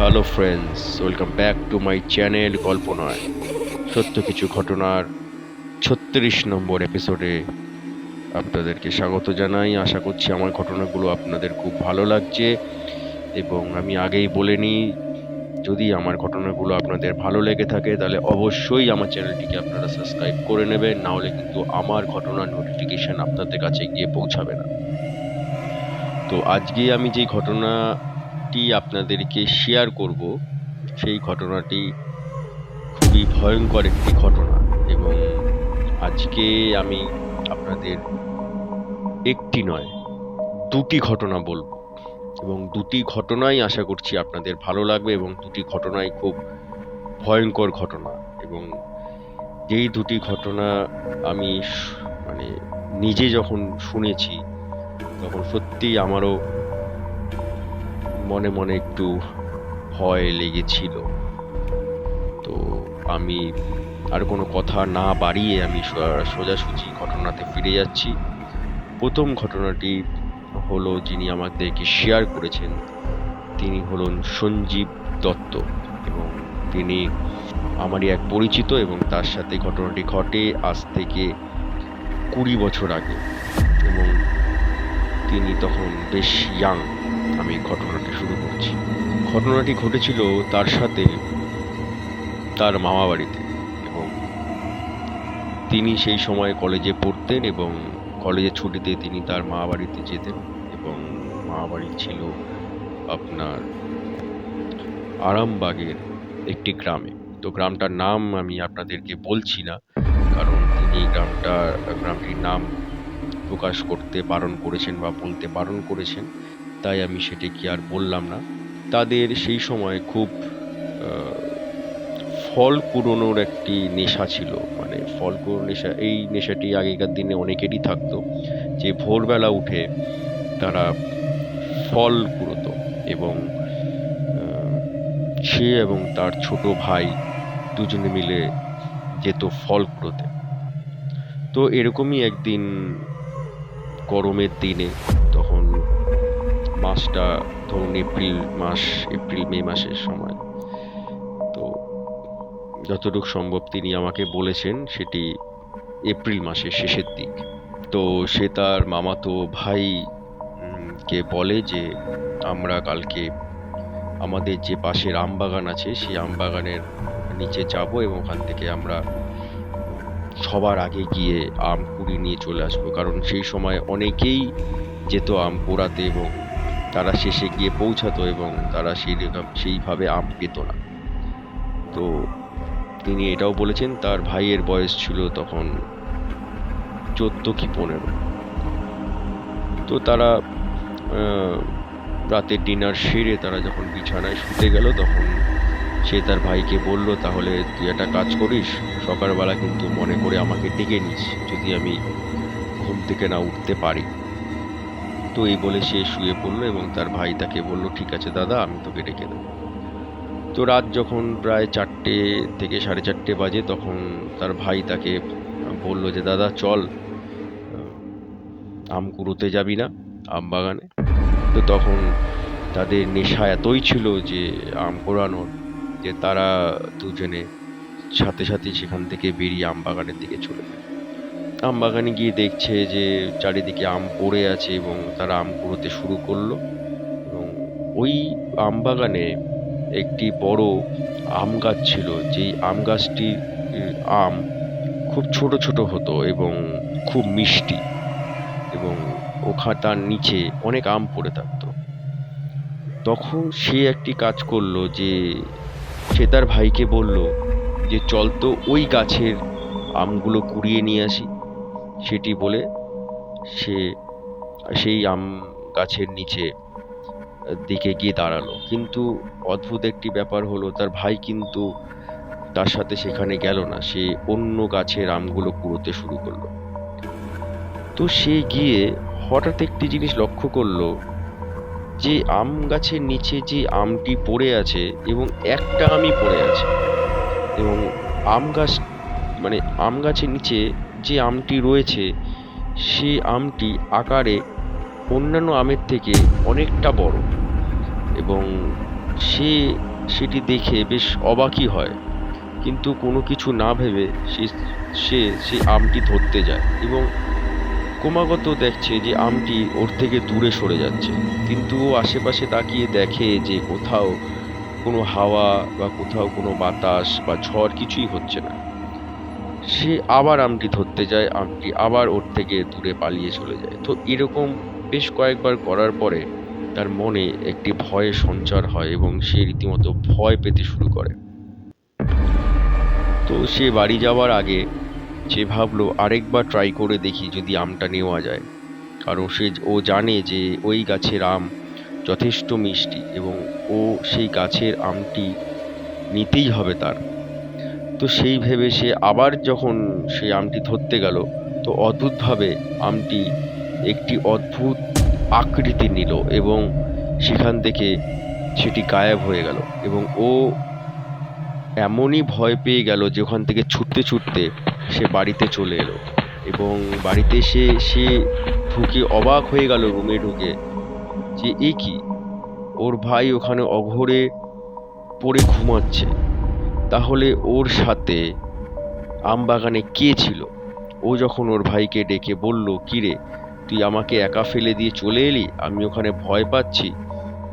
Hello friends welcome back to my channel গল্প নয় সত্য কিছু ঘটনার ছত্রিশ নম্বর এপিসোডে আপনাদেরকে স্বাগত জানাই। আশা করছি আমার ঘটনাগুলো আপনাদের খুব ভালো লাগছে এবং আমি আগেই বলে নিই, যদি আমার ঘটনাগুলো আপনাদের ভালো লেগে থাকে, তাহলে অবশ্যই আমার চ্যানেলটিকে আপনারা সাবস্ক্রাইব করে নেবেন। না হলে কিন্তু আমার ঘটনার নোটিফিকেশন আপনাদের কাছে গিয়ে পৌঁছাবে না। তো আজকে আমি যে ঘটনাটি আপনাদেরকে শেয়ার করব। সেই ঘটনাটি খুবই ভয়ঙ্কর একটি ঘটনা এবং আজকে আমি আপনাদের একটি নয়, দুটি ঘটনা বলব এবং দুটি ঘটনাই আশা করছি আপনাদের ভালো লাগবে এবং দুটি ঘটনাই খুব ভয়ঙ্কর ঘটনা এবং যেই দুটি ঘটনা আমি মানে নিজে যখন শুনেছি তখন সত্যিই আমারও মনে মনে একটু ভয় লেগেছিল। তো আমি আর কোনো কথা না বাড়িয়ে আমি সোজাসুজি ঘটনাতে ফিরে যাচ্ছি। প্রথম ঘটনাটি হলো যিনি আমাদেরকে শেয়ার করেছেন, তিনি হলেন সঞ্জীব দত্ত এবং তিনি আমারই এক পরিচিত এবং তার সাথে ঘটনাটি ঘটে আজ থেকে কুড়ি বছর আগে এবং তিনি তখন বেশ ইয়াং আমি ঘটনাটি শুরু করছি। ঘটনাটি ঘটেছিল তার সাথে তার মামা বাড়িতে এবং তিনি সেই সময় কলেজে পড়তেন এবং কলেজের ছুটিতে তিনি তার মা বাড়িতে যেতেন এবং মা বাড়ি ছিল আপনার আরামবাগের একটি গ্রামে। তো গ্রামটার নাম আমি আপনাদেরকে বলছি না, কারণ তিনি গ্রামটা, গ্রামটির নাম প্রকাশ করতে বারণ করেছেন বা বলতে বারণ করেছেন। তাই আমি সেটিকে আর বললাম না। তাদের সেই সময় খুব ফল কুড়োনোর একটি নেশা ছিল। মানে ফল কুড়োনো নেশা, এই নেশাটি আগেকার দিনে অনেকেরই থাকতো যে ভোরবেলা উঠে তারা ফল কুড়োতো এবং সে এবং তার ছোট ভাই দুজনে মিলে যেত ফল কুড়োতে। তো এরকমই একদিন গরমের দিনে মাসটা ধরুন এপ্রিল মাস, এপ্রিল, মে মাসের সময়। তো যতটুকু সম্ভব তিনি আমাকে বলেছেন সেটি এপ্রিল মাসের শেষের দিক। তো সে তার মামাতো ভাই কে বলে যে আমরা কালকে আমাদের যে পাশের আম বাগান আছে, সেই আম বাগানের নিচে যাব এবং ওখান থেকে আমরা সবার আগে গিয়ে আম কুড়ি নিয়ে চলে আসব। কারণ সেই সময় অনেকেই যেত আম পোড়াতে এবং তারা শেষে গিয়ে পৌঁছাতো এবং তারা সেই সেইভাবে আম পেত না। তো তিনি এটাও বলেছেন, তার ভাইয়ের বয়স ছিল তখন চোদ্দ কি পনেরো। তো তারা রাতের ডিনার সেরে তারা যখন বিছানায় শুতে গেল, তখন সে তার ভাইকে বলল, তাহলে তুই একটা কাজ করিস, সকালবেলা কিন্তু মনে করে আমাকে ডেকে নিস, যদি আমি ঘুম থেকে না উঠতে পারি। তো এই বলে সে শুয়ে পড়ল এবং তার ভাই তাকে বলল, ঠিক আছে দাদা, আমি তোকে ডেকে দেবো। তো রাত যখন প্রায় চারটে থেকে সাড়ে চারটে বাজে, তখন তার ভাই তাকে বলল যে, দাদা, চল, আম কুড়োতে যাবি না, আম বাগানে? তো তখন তাদের নেশা এতই ছিল যে, আম কোড়ানোর, যে তারা দুজনে সাথে সাথে সেখান থেকে বেরিয়ে আম বাগানের দিকে চলে যায়। আম বাগানে গিয়ে দেখছে যে চারিদিকে আম পড়ে আছে এবং তারা আম কুড়োতে শুরু করল। এবং ওই আম বাগানে একটি বড় আম গাছ ছিল। যেই আম গাছটি আম খুব ছোট ছোট হতো এবং খুব মিষ্টি এবং ওখা তার নিচে অনেক আম পড়ে থাকতো। তখন সে একটি কাজ করল যে সে তার ভাইকে বলল যে, চল তো ওই গাছের আমগুলো কুড়িয়ে নিয়ে আসি। সেটি বলে সে, সেই আম গাছের নিচে দিকে গিয়ে দাঁড়াল। কিন্তু অদ্ভুত একটি ব্যাপার হলো, তার ভাই কিন্তু তার সাথে সেখানে গেল না। সে অন্য গাছের আমগুলো কুড়োতে শুরু করল। তো সে গিয়ে হঠাৎ একটি জিনিস লক্ষ্য করল, যে আম গাছের নিচে যে আমটি পড়ে আছে এবং একটা আমই পড়ে আছে। এবং আম গাছ মানে আম গাছের নিচে যে আমটি রয়েছে সে আমটি আকারে অন্যান্য আমের থেকে অনেকটা বড় এবং সে, সেটি দেখে বেশ অবাকই হয়। কিন্তু কোনো কিছু না ভেবে সে সে সেই আমটি ধরতে যায় এবং ক্রমাগত দেখছে যে আমটি ওর থেকে দূরে সরে যাচ্ছে। কিন্তু ও আশেপাশে তাকিয়ে দেখে যে কোথাও কোনো হাওয়া বা কোথাও কোনো বাতাস বা ঝড় কিছুই হচ্ছে না। সে আবার আমটি ধরতে যায়, আমটি আবার ওর থেকে দূরে পালিয়ে চলে যায়। তো এরকম বেশ কয়েকবার করার পরে তার মনে একটি ভয়ের সঞ্চার হয় এবং সে রীতিমতো ভয় পেতে শুরু করে। তো সে বাড়ি যাওয়ার আগে সে ভাবলো, আরেকবার ট্রাই করে দেখি যদি আমটা নেওয়া যায়। কারণ সে, ও জানে যে ওই গাছের আম যথেষ্ট মিষ্টি এবং ও সেই গাছের আমটি নিতেই হবে তার। তো সেই ভেবে সে আবার যখন সেই আমটি ধরতে গেল, তো অদ্ভুতভাবে আমটি একটি অদ্ভুত আকৃতি নিল এবং সেখান থেকে সেটি গায়েব হয়ে গেল এবং ও এমনই ভয় পেয়ে গেল যে ওখান থেকে ছুটতে ছুটতে সে বাড়িতে চলে এলো এবং বাড়িতে এসে সে ঢুকে অবাক হয়ে গেল, রুমে ঢুকে যে এ কি? ওর ভাই ওখানে অঘরে পড়ে ঘুমাচ্ছে। তাহলে ওর সাথে আমবাগানে কে ছিল? ও যখন ওর ভাইকে ডেকে বলল, কিরে, তুই আমাকে একা ফেলে দিয়ে চলে এলি? আমি ওখানে ভয় পাচ্ছি।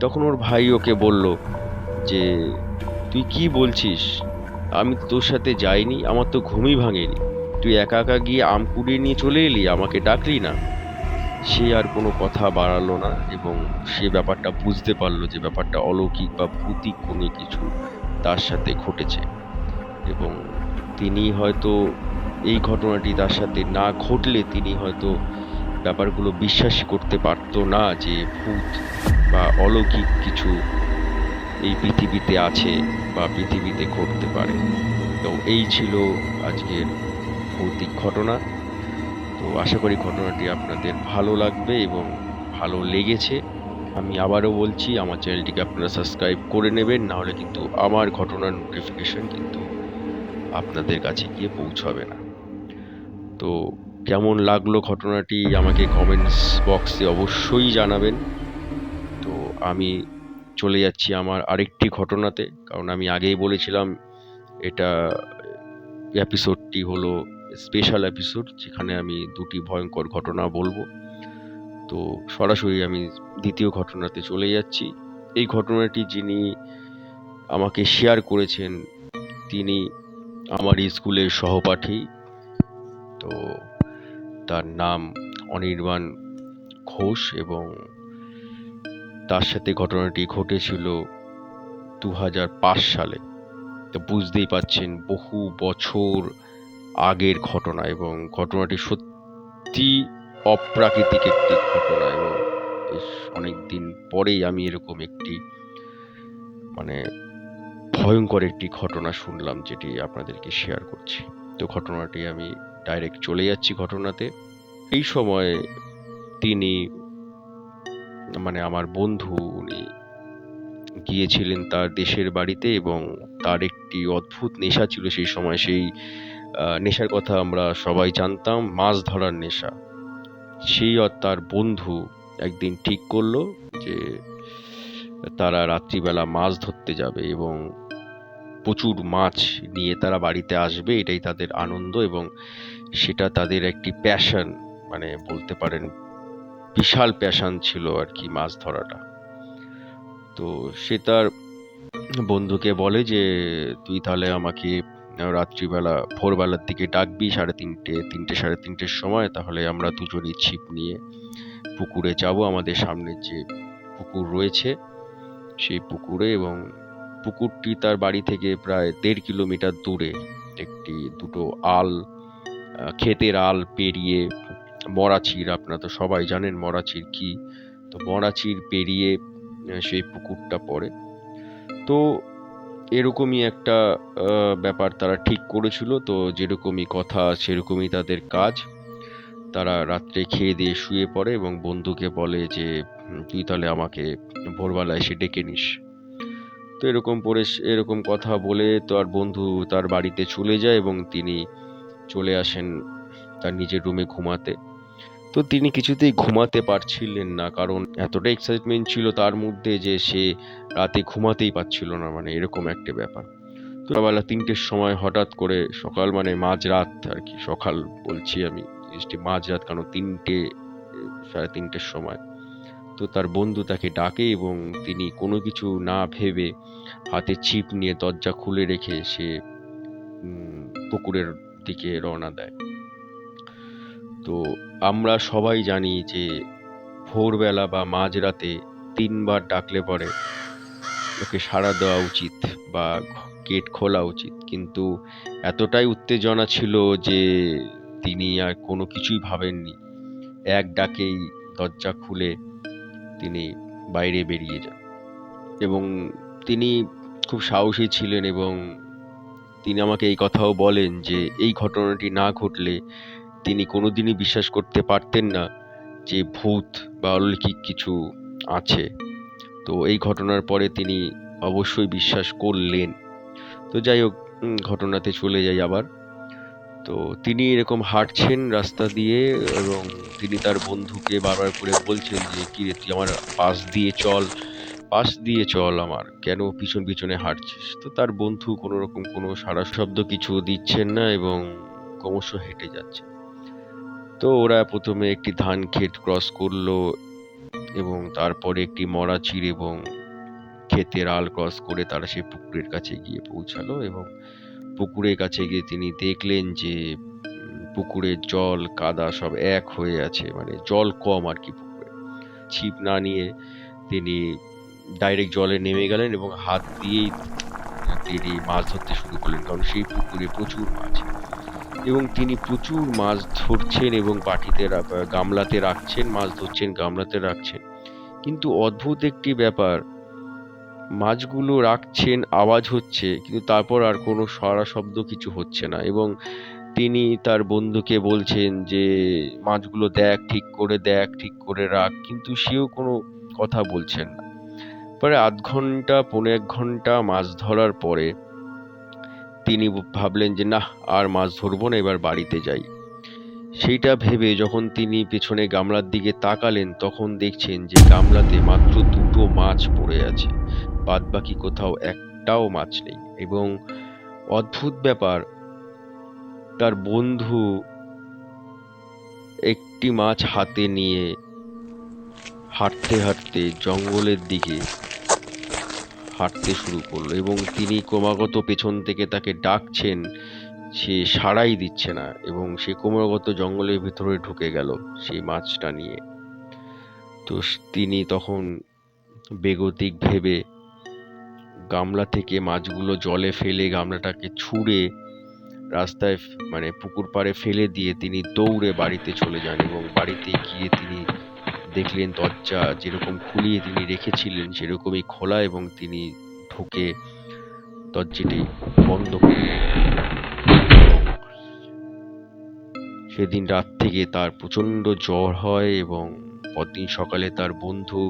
তখন ওর ভাই ওকে বলল, যে, তুই কি বলছিস? আমি তোর সাথে যাইনি, আমার তো ঘুমই ভাঙেনি। তুই একা একা গিয়ে আম কুড়িয়ে নিয়ে চলে এলি, আমাকে ডাকলি না? সে আর কোনো কথা বাড়ালো না এবং সে ব্যাপারটা বুঝতে পারল যে ব্যাপারটা অলৌকিক বা ভৌতিক কোনো কিছু তার সাথে ঘটেছে। এবং তিনি হয়তো এই ঘটনাটি তার সাথে না ঘটলে তিনি হয়তো ব্যাপারগুলো বিশ্বাসই করতে পারতো না যে ভূত বা অলৌকিক কিছু এই পৃথিবীতে আছে বা পৃথিবীতে ঘটতে পারে। তো এই ছিল আজকের ভৌতিক ঘটনা। তো আশা করি ঘটনাটি আপনাদের ভালো লাগবে এবং ভালো লেগেছে। আমি আবারও বলছি, আমার চ্যানেলটিকে আপনারা সাবস্ক্রাইব করে নেবেন, নাহলে কিন্তু আমার ঘটনার নোটিফিকেশন কিন্তু আপনাদের কাছে গিয়ে পৌঁছাবে না। তো কেমন লাগল ঘটনাটি আমাকে কমেন্টস বক্সে অবশ্যই জানাবেন। তো আমি চলে যাচ্ছি আমার আরেকটি ঘটনাতে, কারণ আমি আগেই বলেছিলাম, এটা এপিসোডটি হলো স্পেশাল এপিসোড যেখানে আমি দুটি ভয়ঙ্কর ঘটনা বলব। তো সরাসরি আমি দ্বিতীয় ঘটনাতে চলে যাচ্ছি। এই ঘটনাটি যিনি আমাকে শেয়ার করেছেন, তিনি আমার স্কুলের সহপাঠী। তো তার নাম অনির্বাণ ঘোষ এবং তার সাথে ঘটনাটি ঘটেছিল দু হাজার পাঁচ সালে। তো বুঝতেই পাচ্ছেন, বহু বছর আগের ঘটনা এবং ঘটনাটি সত্যি অপ্রাকৃতিক একটি ঘটনা এবং বেশ অনেক দিন পরেই আমি এরকম একটি মানে ভয়ঙ্কর একটি ঘটনা শুনলাম যেটি আপনাদেরকে শেয়ার করছি। তো ঘটনাটি আমি ডাইরেক্ট চলে যাচ্ছি ঘটনাতে। এই সময় তিনি মানে আমার বন্ধু উনি গিয়েছিলেন তার দেশের বাড়িতে এবং তার একটি অদ্ভুত নেশা ছিল সেই সময়। সেই নেশার কথা আমরা সবাই জানতাম, মাছ ধরার নেশা। সেই আর তার বন্ধু একদিন ঠিক করল যে তারা রাত্রিবেলা মাছ ধরতে যাবে এবং প্রচুর মাছ নিয়ে তারা বাড়িতে আসবে। এটাই তাদের আনন্দ এবং সেটা তাদের একটি প্যাশন মানে বলতে পারেন বিশাল প্যাশন ছিল আর কি মাছ ধরাটা। তো সে তার বন্ধুকে বলে যে, তুই তাহলে আমাকে রাত্রিবেলা, ভোরবেলার দিকে ডাকবি, সাড়ে তিনটে তিনটে, সাড়ে তিনটের সময়, তাহলে আমরা দুজনই ছিপ নিয়ে পুকুরে যাব। আমাদের সামনে যে পুকুর রয়েছে, সেই পুকুরে এবং পুকুরটি তার বাড়ি থেকে প্রায় দেড় কিলোমিটার দূরে। একটি দুটো আল ক্ষেতের আল পেরিয়ে মরাচির আপনারা তো সবাই জানেন মরাচির কি। তো মরাচির পেরিয়ে সেই পুকুরটা পড়ে। তো এরকমই একটা ব্যাপার তারা ঠিক করেছিল। তো যেরকমই কথা, সেরকমই তাদের কাজ। তারা রাত্রে খেয়ে দিয়ে শুয়ে পড়ে এবং বন্ধুকে বলে যে তুই তাহলে আমাকে ভোরবেলা এসে ডেকে নিস। তো এরকম পরে এরকম কথা বলে তো আর বন্ধু তার বাড়িতে চলে যায় এবং তিনি চলে আসেন তার নিজের রুমে ঘুমাতে। তো তিনি কিছুতেই ঘুমাতে পারছিলেন না, কারণ এতটা এক্সাইটমেন্ট ছিল তার মধ্যে যে সে রাতে ঘুমাতেই পারছিল না মানে এরকম একটা ব্যাপার। তো বেলা তিনটের সময় হঠাৎ করে সকাল মানে মাঝরাত আর কি, সকাল বলছি আমি জিনিসটি মাঝরাত, কারণ তিনটে, সাড়ে তিনটের সময়। তো তার বন্ধু তাকে ডাকে এবং তিনি কোনো কিছু না ভেবে হাতে ছিপ নিয়ে দরজা খুলে রেখে সে পুকুরের দিকে রওনা দেয়। তো আমরা সবাই জানি যে ভোরবেলা বা মাঝরাতে তিনবার ডাকলে পরে ওকে সাড়া দেওয়া উচিত বা গেট খোলা উচিত। কিন্তু এতটাই উত্তেজনা ছিল যে তিনি আর কোনো কিছুই ভাবেননি। এক ডাকেই দরজা খুলে তিনি বাইরে বেরিয়ে যান। এবং তিনি খুব সাহসী ছিলেন এবং তিনি আমাকে এই কথাও বলেন যে এই ঘটনাটি না ঘটলে তিনি কোনোদিনই বিশ্বাস করতে পারতেন না যে ভূত বা অলৌকিক কিছু আছে। তো এই ঘটনার পরে তিনি অবশ্যই বিশ্বাস করলেন। তো যাই হোক ঘটনাতে চলে যাই আবার। তো তিনি এরকম হাঁটছেন রাস্তা দিয়ে এবং তিনি তার বন্ধুকে বারবার করে বলছেন যে, কি রে, তুই আমার পাশ দিয়ে চল, পাশ দিয়ে চল আমার, কেন পিছন পিছনে হাঁটছিস? তো তার বন্ধু কোনো রকম কোনো সারা শব্দ কিছু দিচ্ছেন না এবং ক্রমশ হেঁটে যাচ্ছে তো ওরা প্রথমে একটি ধান ক্ষেত ক্রস করল এবং তারপরে একটি মরাচির এবং ক্ষেতের আল ক্রস করে তারা সেই পুকুরের কাছে গিয়ে পৌঁছালো এবং পুকুরের কাছে গিয়ে তিনি দেখলেন যে পুকুরের জল, কাদা সব এক হয়ে আছে মানে জল কম আর কি পুকুরে। ছিপ না নিয়ে তিনি ডাইরেক্ট জলে নেমে গেলেন এবং হাত দিয়েই তিনি মাছ ধরতে শুরু করলেন, কারণ সেই পুকুরে প্রচুর মাছ। এবং তিনি প্রচুর মাছ ধরছেন এবং বাটিতে গামলাতে রাখছেন, মাছ ধরছেন, গামলাতে রাখছেন। কিন্তু অদ্ভুত একটি ব্যাপার, মাছগুলো রাখছেন, আওয়াজ হচ্ছে, কিন্তু তারপর আর কোনো সারা শব্দ কিছু হচ্ছে না এবং তিনি তার বন্ধুকে বলছেন যে, মাছগুলো দেখ, ঠিক করে দেখ, ঠিক করে রাখ। কিন্তু সেও কোনো কথা বলছেন না। পরে আধ ঘণ্টা, পৌনে এক ঘণ্টা মাছ ধরার পরে তিনি ভাবলেন যে না আর মাছ ধরবো না, এবার বাড়িতে যাই। সেইটা ভেবে যখন তিনি পেছনে গামলার দিকে তাকালেন, তখন দেখছেন যে, গামলাতে মাত্র দুটো মাছ পড়ে আছে। বাদ বাকি কোথাও একটাও মাছ নেই। এবং অদ্ভুত ব্যাপার, তার বন্ধু একটি মাছ হাতে নিয়ে হাঁটতে হাঁটতে জঙ্গলের দিকে হাঁটতে শুরু করল এবং তিনি ক্রমাগত পেছন থেকে তাকে ডাকছেন, সে সাড়াই দিচ্ছে না এবং সে ক্রমাগত জঙ্গলের ভিতরে ঢুকে গেল সেই মাছটা নিয়ে। তো তিনি তখন বেগতিক ভেবে গামলা থেকে মাছগুলো জলে ফেলে গামলাটাকে ছুঁড়ে রাস্তায় মানে পুকুর পাড়ে ফেলে দিয়ে তিনি দৌড়ে বাড়িতে চলে যান এবং বাড়িতে গিয়ে তিনি দেখলেন দরজা যেরকম খুলিয়ে তিনি রেখেছিলেন, সেরকমই খোলা এবং তিনি ঢুকে দরজাটি বন্ধ সেদিন রাত থেকে তার প্রচণ্ড জ্বর হয় এবং পরদিন সকালে তার বন্ধু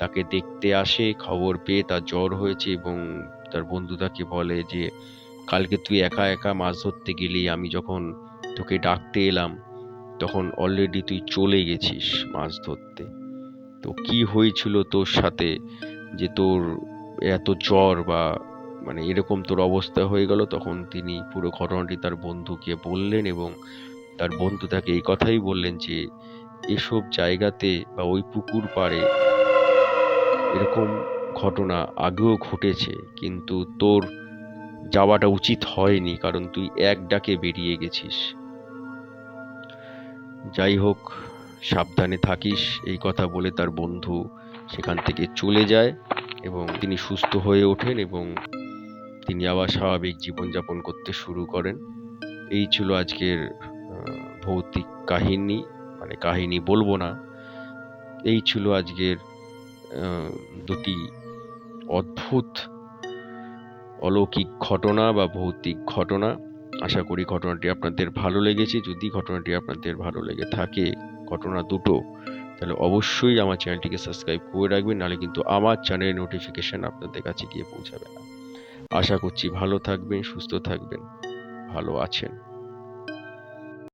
তাকে দেখতে আসে, খবর পেয়ে তার জ্বর হয়েছে এবং তার বন্ধু তাকে বলে যে, কালকে তুই একা একা মাছ ধরতে গেলি, আমি যখন তোকে ডাকতে এলাম তখন অলরেডি তুই চলে গেছিস মাছ ধরতে। তো কি হয়েছিল তোর সাথে যে তোর এত জ্বর বা মানে এরকম তোর অবস্থা হয়ে গেল? তখন তিনি পুরো ঘটনাটি তার বন্ধুকে বললেন এবং তার বন্ধু তাকে এই কথাই বললেন যে, এসব জায়গাতে বা ওই পুকুর পাড়ে এরকম ঘটনা আগেও ঘটেছে, কিন্তু তোর যাওয়াটা উচিত হয়নি কারণ তুই এক ডাকে বেরিয়ে গেছিস। যাই হোক, সাবধানে থাকিস, এই কথা বলে তার বন্ধু সেখান থেকে চলে যায় এবং তিনি সুস্থ হয়ে ওঠেন এবং তিনি আবার স্বাভাবিক জীবনযাপন করতে শুরু করেন। এই ছিল আজকের ভৌতিক কাহিনী মানে কাহিনী বলব না। এই ছিল আজকের দুটি অদ্ভুত অলৌকিক ঘটনা বা ভৌতিক ঘটনা। আশা করি ঘটনাটি আপনাদের ভালো লেগেছে। যদি ঘটনাটি আপনাদের ভালো লেগে থাকে, ঘটনা দুটো, তাহলে অবশ্যই আমার চ্যানেলটিকে সাবস্ক্রাইব করে রাখবেন, নাহলে কিন্তু আমার চ্যানেলের নোটিফিকেশান আপনাদের কাছে গিয়ে পৌঁছাবে না। আশা করছি ভালো থাকবেন, সুস্থ থাকবেন, ভালো আছেন।